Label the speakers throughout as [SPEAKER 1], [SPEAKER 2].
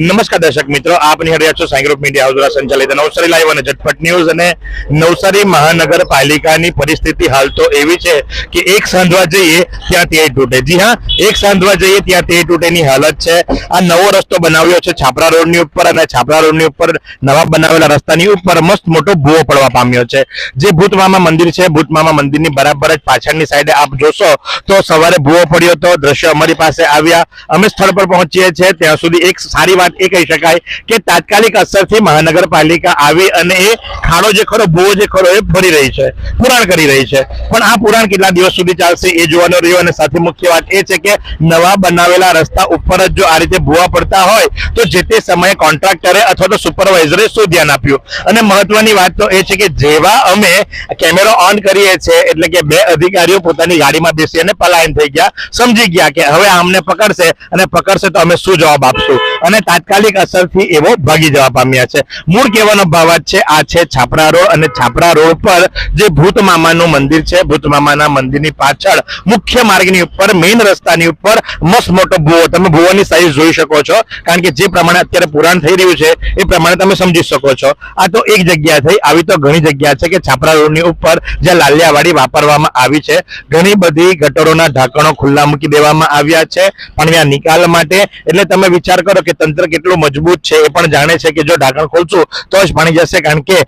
[SPEAKER 1] નમસ્કાર દર્શક મિત્રો, આપ નિહાળી છો સાંઈ ગ્રુપ મીડિયા હાઉસ દ્વારા સંચાલિત નવસારી લાઈવ અને ઝટપટ ન્યૂઝ. અને નવસારી મહાનગરપાલિકાની પરિસ્થિતિ હાલ તો એવી છે કે એક સાંધવા જઈએ ત્યાં તે તૂટે. જી હા, એક સાંધવા જઈએ ત્યાં તે તૂટેની હાલત છે. આ નવો રસ્તો બનાવ્યો છે છાપરા રોડની ઉપર અને છાપરા રોડની ઉપર નવા બનાવેલા રસ્તાની ઉપર મસ્ત મોટો ભૂવો પડવા પામ્યો છે. જે ભૂતમામા મંદિર છે ભૂતમામા મંદિરની બરાબર જ પાછળની સાઈડે આપ જોશો તો સવારે ભૂવો પડ્યો તો દ્રશ્ય અમારી પાસે આવ્યા. અમે સ્થળ પર પહોંચીએ છીએ. ત્યાં સુધી એક સારી વાત એ કહી શકાય કે તાત્કાલિક અસરથી મહાનગરપાલિકા આવી અને એ ખાડો જે ખરો, ભૂવો જે ખરો, એ ભરી રહી છે, પુરાણ કરી રહી છે. પણ આ પુરાણ કેટલા દિવસ સુધી ચાલશે એ જોવાનો રહ્યો અને સાથે મુખ્ય વાત એ છે કે નવા બનાવેલા રસ્તા ઉપર જ જો આ રીતે ભૂવા પડતા હોય, તો જે તે સમયે કોન્ટ્રાક્ટરે અથવા તો સુપરવાઇઝરે શું ધ્યાન આપ્યું? અને મહત્વની વાત તો એ છે કે જેવા અમે કેમેરો ઓન કરીએ છીએ એટલે કે બે અધિકારીઓ પોતાની ગાડીમાં બેસી અને પલાયન થઈ ગયા, સમજી ગયા કે હવે આમને પકડશે અને પકડશે તો અમે શું જવાબ આપશું? અને તાત્કાલિક અસરથી એવો ભાગી જવા પામ્યા છે. મૂળ કહેવાનો ભાવાત છે, આ છે છાપરા રોડ અને છાપરા રોડ પર જે ભૂત મંદિર છે, ભૂત મંદિરની પાછળ મુખ્ય માર્ગની ઉપર મેઇન રસ્તાની ઉપર મસ્ત મોટો ભૂવો. તમે ભૂવોની સાઈઝ જોઈ શકો છો, કારણ કે જે પ્રમાણે અત્યારે પુરાણ થઈ રહ્યું છે, એ પ્રમાણે તમે સમજી શકો છો. આ તો એક જગ્યા થઈ, આવી તો ઘણી જગ્યા છે કે છાપરા રોડની ઉપર જ્યાં લાલિયાવાડી વાપરવામાં આવી છે. ઘણી બધી ગટરોના ઢાંકણો ખુલ્લા મૂકી દેવામાં આવ્યા છે, પણ નિકાલ માટે, એટલે તમે વિચાર કરો કે તંત્ર કેટલું મજબૂત છે એ પણ જાણે છે કે જો ઢાંકણ ખોલશું, તો જ પાણી જશે કારણ કે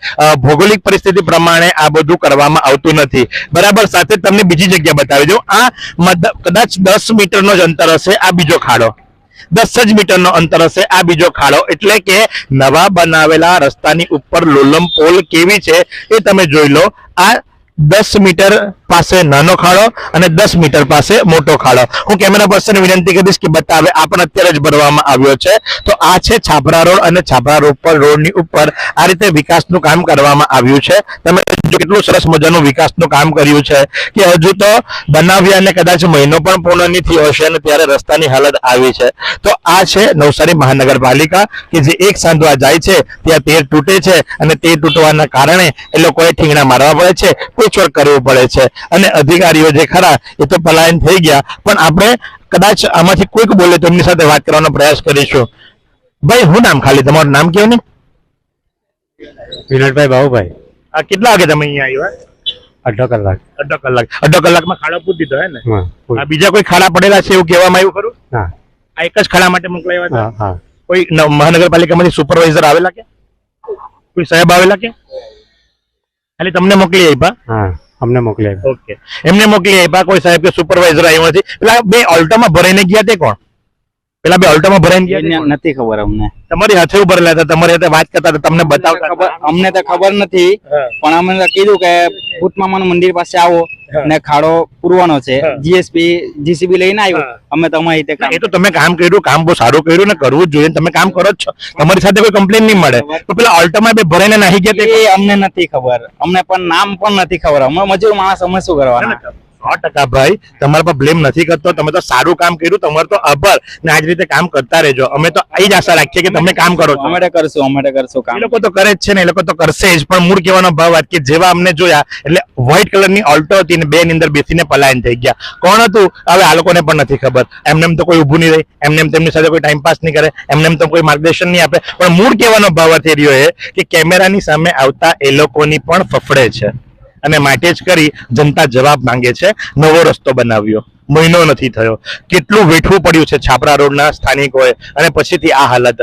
[SPEAKER 1] ભૌગોલિક પરિસ્થિતિ પ્રમાણે આ બધું કરવામાં આવતું નથી. બરાબર, સાથે તમને બીજી જગ્યા બતાવી દઉં. આ કદાચ દસ મીટરનો જ અંતર હશે, આ બીજો ખાડો. દસ જ મીટરનો અંતર હશે, આ બીજો ખાડો. એટલે કે નવા બનાવેલા રસ્તાની ઉપર લોલમ પોલ કેવી છે એ તમે જોઈ લો. આ દસ મીટર પાસે નાનો ખાડો અને દસ મીટર પાસે મોટો ખાડો. હું કેમેરા પર્સન વિનંતી કરીશ કે બતાવે, આ પણ અત્યારે જ ભરવામાં આવ્યો છે. તો આ છે છાપરા રોડ અને છાપરા રોડ પર, રોડની ઉપર આ રીતે વિકાસનું કામ કરવામાં આવ્યું છે. તમે કેટલું સરસ મજાનું વિકાસનું કામ કર્યું છે કે હજુ તો બનાવ્યા અને કદાચ મહિનો પણ પૂર્ણ નહીં થયો હશે અને ત્યારે રસ્તાની હાલત આવી છે. તો આ છે નવસારી મહાનગરપાલિકા કે જે એક સાંધવા જાય છે, ત્યાં તેર તૂટે છે અને તે તૂટવાના કારણે એ લોકોએ ઠીંગણા મારવા પડે છે પેચવર્ક કરવું પડે છે. અને અધિકારીઓ જે ખરા એ તો પલાયન થઈ ગયા. પણ આપણે કદાચ આમાંથી કોઈક બોલે તો એમની સાથે વાત કરવાનો પ્રયાસ કરીશું. ભાઈ હું નામ ખાલી? તમારું નામ કેવું ને?
[SPEAKER 2] વિનોદભાઈ બાબુભાઈ
[SPEAKER 1] આ કેટલા વાગે તમે અહીંયા આવ્યા?
[SPEAKER 2] અડધો કલાક.
[SPEAKER 1] અડધો કલાક. અડધો કલાકમાં ખાડા પૂરી દીધો હે ને? આ બીજા કોઈ ખાડા પડેલા છે એવું કહેવામાં આવ્યું ખરું? આ એક જ ખાડા માટે મોકલાવ્યા હતા? કોઈ મહાનગરપાલિકામાંથી સુપરવાઇઝર આવેલા કે? કોઈ સાહેબ આવેલા કે? ખાલી તમને મોકલી આપ્યા
[SPEAKER 2] હા. અમને મોકલી આપ્યા.
[SPEAKER 1] ઓકે એમને મોકલી આપ્યા. કોઈ સાહેબ કે સુપરવાઇઝર આવ્યો નથી. પેલા બે ઓલ્ટોમાં ભરાઈને ગયા તે કોણ? પેલા બે ઓલ્ટોમાં ભરાઈ ગયા?
[SPEAKER 3] નથી ખબર અમને.
[SPEAKER 1] તમારી હાથે ભરેલા હતા તમારી હાથે વાત કરતા તમને બતાવતા
[SPEAKER 3] ખબર અમને તો ખબર નથી પણ અમને તો કીધું કે ભૂતમામાનું મંદિર પાસે આવો ને ખાડો પૂરવાનો છે. જીએસપી જીસીબી લઈને આવ્યો. અમે તમારી રીતે
[SPEAKER 1] એ તો તમે કામ કર્યું કામ બહુ સારું કર્યું ને કરવું જ જોઈએ તમે કામ કરો જ છો. તમારી સાથે કોઈ કમ્પ્લેન નહીં મળે. તો પેલા ઓલ્ટોમાં બે ભરાઈને નાહી ગયા તે
[SPEAKER 3] એ અમને નથી ખબર. અમને પણ નામ પણ નથી ખબર. અમે મજૂર માણસ અમે શું કરવાના?
[SPEAKER 1] સો ટકા ભાઈ તમારા પર બ્લેમ નથી કરતો. તમે તો સારું કામ કર્યું તમારો તો આભાર. ને આજ રીતે કામ કરતા રહેજો. અમે તો એ જ આશા રાખીએ કે તમે કામ કરો
[SPEAKER 3] અમારે કરશો અમારે કરશું કામ.
[SPEAKER 1] એ લોકો તો કરે જ છે ને એ લોકો તો કરશે જ. પણ મૂળ કહેવાનો ભાવ વાત કે જેવા અમને જોયા એટલે વ્હાઈટ કલરની ઓલ્ટો હતી ને બે ની અંદર બેસીને પલાયન થઈ ગયા. કોણ હતું? હવે આ લોકોને પણ નથી ખબર. એમને એમ તો કોઈ ઊભું નહીં રહે. એમને એમ તેમની સાથે કોઈ ટાઈમ પાસ નહીં કરે. એમને એમ તો કોઈ માર્ગદર્શન નહીં આપે. પણ મૂળ કહેવાનો ભાવ એ રહ્યો છે કે કેમેરાની સામે આવતા એ લોકોની પણ ફફડે છે. અને માટે જ કરી જનતા જવાબ માંગે છે. નવો રસ્તો બનાવ્યો. મહિનો નથી થયો. કેટલું વેઠવું પડ્યું છે છાપરા રોડના સ્થાનિકોએ અને પછીથી આ હાલત.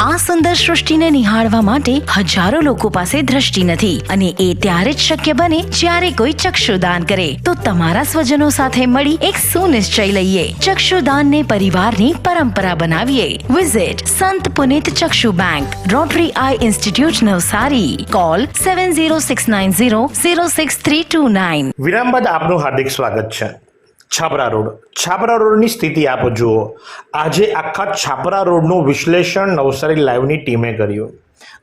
[SPEAKER 4] આ સુંદર સૃષ્ટિને નિહાળવા માટે હજારો લોકો પાસે દ્રષ્ટિ નથી અને એ ત્યારે જ શક્ય બને જ્યારે કોઈ ચક્ષુદાન કરે. તો તમારા સ્વજનો સાથે મળી એક સુનિશ્ચય લઈએ. ચક્ષુદાનને પરિવારની પરંપરા બનાવીએ. Visit Sant Punit Chakshu bank Rotary eye institute Navsari. Call seven zero six nine zero zero six three two nine
[SPEAKER 1] વિરામ બાદ આપનું હાર્દિક સ્વાગત છે. છાપરા રોડ. છાપરા રોડની સ્થિતિ આપ જુઓ. આજે આખા છાપરા રોડનું વિશ્લેષણ નવસારી લાઈવની ટીમે કર્યું.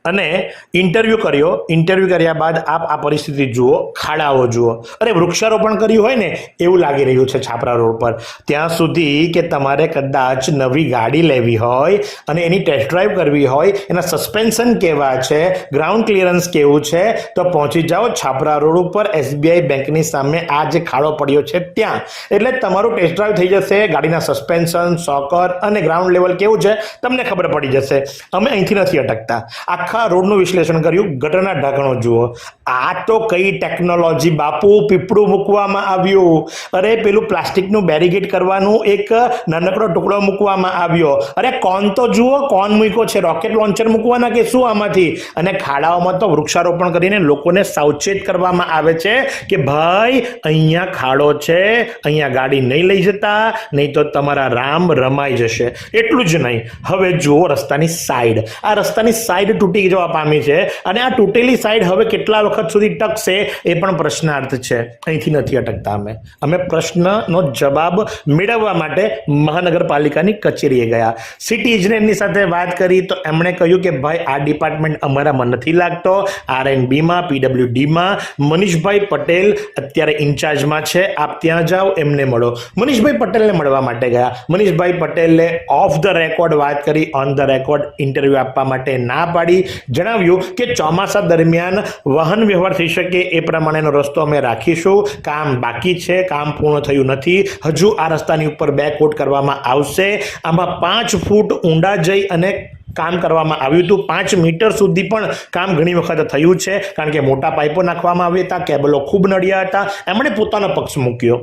[SPEAKER 5] અને ઇન્ટરવ્યૂ કર્યો. ઇન્ટરવ્યૂ કર્યા બાદ આપ આ પરિસ્થિતિ જુઓ, ખાડાઓ જુઓ. અરે વૃક્ષારોપણ કર્યું હોય ને, એવું લાગી રહ્યું છે છાપરા રોડ પર. ત્યાં સુધી કે તમારે કદાચ નવી ગાડી લેવી હોય અને એની ટેસ્ટ ડ્રાઈવ કરવી હોય, એના સસ્પેન્શન કેવા છે ગ્રાઉન્ડ ક્લિયરન્સ કેવું છે, તો પહોંચી જાઓ છાપરા રોડ ઉપર. એસબીઆઈ બેંકની સામે આ જે ખાડો પડ્યો છે ત્યાં. એટલે તમારું ટેસ્ટ ડ્રાઈવ થઈ જશે, ગાડીના સસ્પેન્શન સોકર અને ગ્રાઉન્ડ લેવલ કેવું છે, તમને ખબર પડી જશે. અમે અહીંથી નથી અટકતા. આખા રોડનું વિશ્લેષણ કર્યું, ગટરના ઢાંકણો જુઓ. આ તો કઈ ટેકનોલોજી બાપુ, પીપળું મૂકવામાં આવ્યું. અરે, પેલું પ્લાસ્ટિકનું બેરીગેટ કરવાનું એક નાનકડો ટુકડો મૂકવામાં આવ્યો. અરે કોન તો જુઓ કોન મૂક્યો છે? રોકેટ લોન્ચર મૂકવાના કે શું આમાંથી? અને ખાડાઓમાં તો વૃક્ષારોપણ કરીને લોકોને સાવચેત કરવામાં આવે છે કે ભાઈ, અહીંયા ખાડો છે, અહીંયા ગાડી નહીં લઈ જતા, નહીં તો તમારા રામ રમાઈ જશે. એટલું જ નહીં. હવે જુઓ રસ્તાની સાઈડ આ રસ્તાની સાઈડ તૂટી જવા પામી છે અને આ તૂટેલી સાઈડ હવે કેટલા વખત સુધી ટકશે એ પણ પ્રશ્નાર્થ છે. અહીંથી નથી અટકતા અમે. અમે પ્રશ્નનો જવાબ મેળવવા માટે મહાનગરપાલિકાની કચેરીએ ગયા. સિટી ઇજનેરની સાથે વાત કરી તો એમણે કહ્યું કે ભાઈ, આ ડિપાર્ટમેન્ટ અમારામાં નથી લાગતો. આર એન બીમાં પીડબ્લ્યુડીમાં મનીષભાઈ પટેલ અત્યારે ઇન્ચાર્જમાં છે. આપ ત્યાં જાઓ, એમને મળો. મનીષભાઈ પટેલને મળવા માટે ગયા. મનીષભાઈ પટેલે ઓફ ધ રેકોર્ડ વાત કરી ઓન ધ રેકોર્ડ ઇન્ટરવ્યૂ આપવા માટે ના પાડી જણાવ્યું કે ચોમાસા દરમિયાન વાહન વ્યવહાર થઈ શકે એ પ્રમાણેનો રસ્તો અમે રાખીશું. કામ બાકી છે, કામ પૂર્ણ થયું નથી. હજુ આ રસ્તાની ઉપર બે કોટ કરવામાં આવશે. આમાં પાંચ ફૂટ ઊંડા જઈ અને કામ કરવામાં આવ્યું હતું. પાંચ મીટર સુધી પણ કામ ઘણી વખત થયું છે, કારણ કે મોટા પાઇપો નાખવામાં આવ્યા હતા, કેબલો ખૂબ નડ્યા હતા. એમણે પોતાનો પક્ષ મૂક્યો.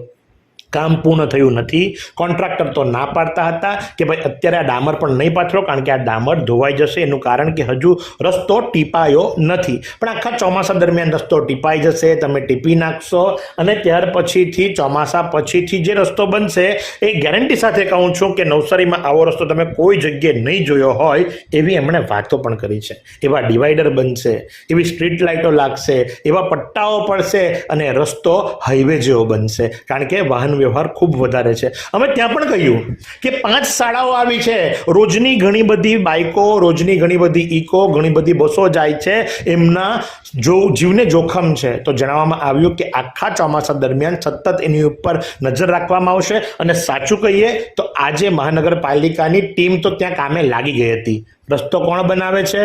[SPEAKER 5] કામ પૂર્ણ થયું નથી. કોન્ટ્રાક્ટર તો ના પાડતા હતા કે ભાઈ અત્યારે આ ડામર પણ નહીં પાથરો કારણ કે આ ડામર ધોવાઈ જશે. એનું કારણ કે હજુ રસ્તો ટીપાયો નથી. પણ આખા ચોમાસા દરમિયાન રસ્તો ટીપાઈ જશે, તમે ટીપી નાખશો અને ત્યાર પછીથી ચોમાસા પછીથી જે રસ્તો બનશે એ ગેરંટી સાથે કહું છું કે નવસારીમાં આવો રસ્તો તમે કોઈ જગ્યાએ નહીં જોયો હોય એવી એમણે વાતો પણ કરી છે. એવા ડિવાઈડર બનશે, એવી સ્ટ્રીટ લાઇટો લાગશે, એવા પટ્ટાઓ પડશે અને રસ્તો હાઈવે જેવો બનશે. કારણ કે વાહન વ્યવહાર ખૂબ વધારે છે. અમે ત્યાં પણ કહ્યું કે પાંચ શાળાઓ આવી છે. રોજની ઘણી બધી બાઇકો રોજની ઘણી બધી ઇકો ઘણી બધી બસો જાય છે. એમના જો જીવને જોખમ છે. તો જણાવવામાં આવ્યું કે આખા ચોમાસા દરમિયાન સતત એની ઉપર નજર રાખવામાં આવશે અને સાચું કહીએ તો આજે મહાનગરપાલિકાની ટીમ તો ત્યાં કામે લાગી ગઈ હતી. રસ્તો કોણ બનાવે છે?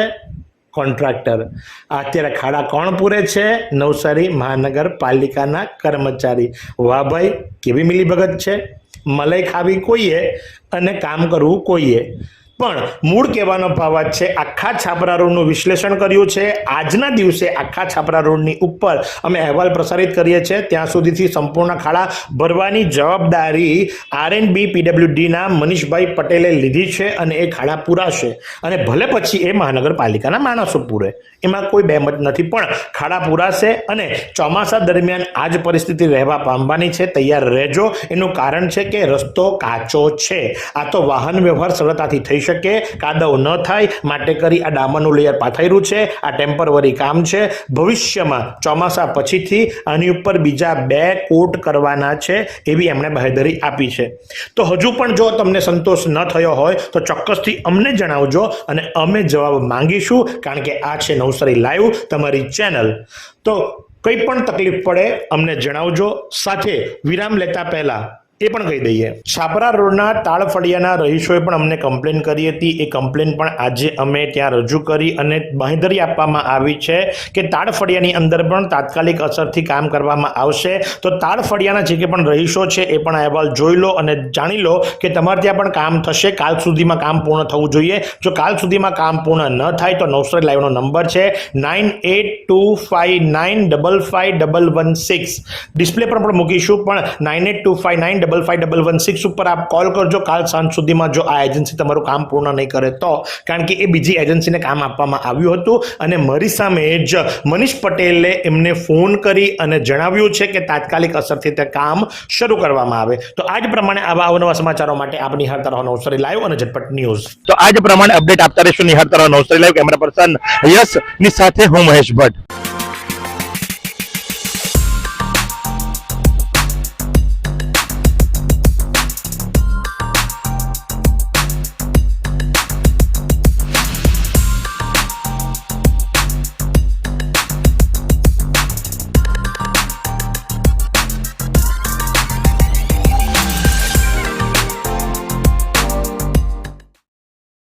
[SPEAKER 5] કોન્ટ્રાક્ટર. અત્યારે ખાડા કોણ પૂરે છે? નવસારી મહાનગરપાલિકાના કર્મચારી. વાહ ભાઈ, કેવી મિલીભગત છે? મલાઈ ખાવી કોઈએ અને કામ કરવું કોઈએ? પણ મૂળ કહેવાનો ભાવ છે. આખા છાપરા રોડનું વિશ્લેષણ કર્યું છે. આજના દિવસે આખા છાપરા રોડની ઉપર અમે અહેવાલ પ્રસારિત કરીએ છીએ. ત્યાં સુધીથી સંપૂર્ણ ખાડા ભરવાની જવાબદારી આર એન બી પીડબ્લ્યુડીના મનીષભાઈ પટેલે લીધી છે અને એ ખાડા પૂરાશે. અને ભલે પછી એ મહાનગરપાલિકાના માણસો પૂરે. એમાં કોઈ બેમત નથી. પણ ખાડા પૂરાશે અને ચોમાસા દરમિયાન આ જ પરિસ્થિતિ રહેવા પામવાની છે. તૈયાર રહેજો. એનું કારણ છે કે રસ્તો કાચો છે. આ તો વાહન વ્યવહાર સરળતાથી થઈ શકે કાદવ ન થાય, માટે કરી આ ડામરનું લેયર પાથર્યું છે, આ ટેમ્પરવરી કામ છે. ભવિષ્યમાં ચોમાસા પછીથી આની ઉપર બીજા બે કોટ કરવાના છે એવી એમણે બાહેધરી આપી છે. તો હજુ પણ જો તમને સંતોષ ન થયો હોય, તો ચોક્કસથી અમને જણાવજો અને અમે જવાબ માંગીશું, કારણ કે આ છે નવસારી લાઈવ તમારી ચેનલ. તો કંઈ પણ તકલીફ પડે, અમને જણાવજો. સાથે વિરામ લેતા પહેલા એ પણ કહી દઈએ. છાપરા રોડના તાળફળિયાના રહીશોએ પણ અમને કમ્પ્લેન કરી હતી. એ કમ્પ્લેન પણ આજે અમે ત્યાં રજૂ કરી અને બાંહેધરી આપવામાં આવી છે કે તાળફળિયાની અંદર પણ તાત્કાલિક અસરથી કામ કરવામાં આવશે. તો તાળફળિયાના જે કે પણ રહીશો છે એ પણ અહેવાલ જોઈ લો અને જાણી લો કે તમારે ત્યાં પણ કામ થશે. કાલ સુધીમાં કામ પૂર્ણ થવું જોઈએ. જો કાલ સુધીમાં કામ પૂર્ણ ન થાય તો નવસરી લાઈવનો નંબર છે nine eight two five nine double five double one six display પર પણ મૂકીશું પણ nine eight two five nine double five double one six ઉપર આપ કોલ કરજો. કાલ સાંજ સુધીમાં જો આ એજન્સી તમારું કામ પૂર્ણ નહીં કરે તો, કારણ કે એ બીજી એજન્સીને કામ આપવામાં આવ્યું હતું અને મારી સામે જ મનીષ પટેલે એમને ફોન કરી અને જણાવ્યું છે કે તાત્કાલિક અસરથી તે કામ શરૂ કરવામાં આવે. તો આ જ પ્રમાણે આવા અવનવા સમાચારો માટે આપ નિહાળતા રહો નવસારી લાઈવ અને ઝટપટ ન્યૂઝ
[SPEAKER 1] તો આ જ પ્રમાણે અપડેટ આપતા રહીશું નિહાળતા રહો નવસારી લાઈવ કેમેરા પર્સન યસની સાથે હું મહેશ ભટ્ટ.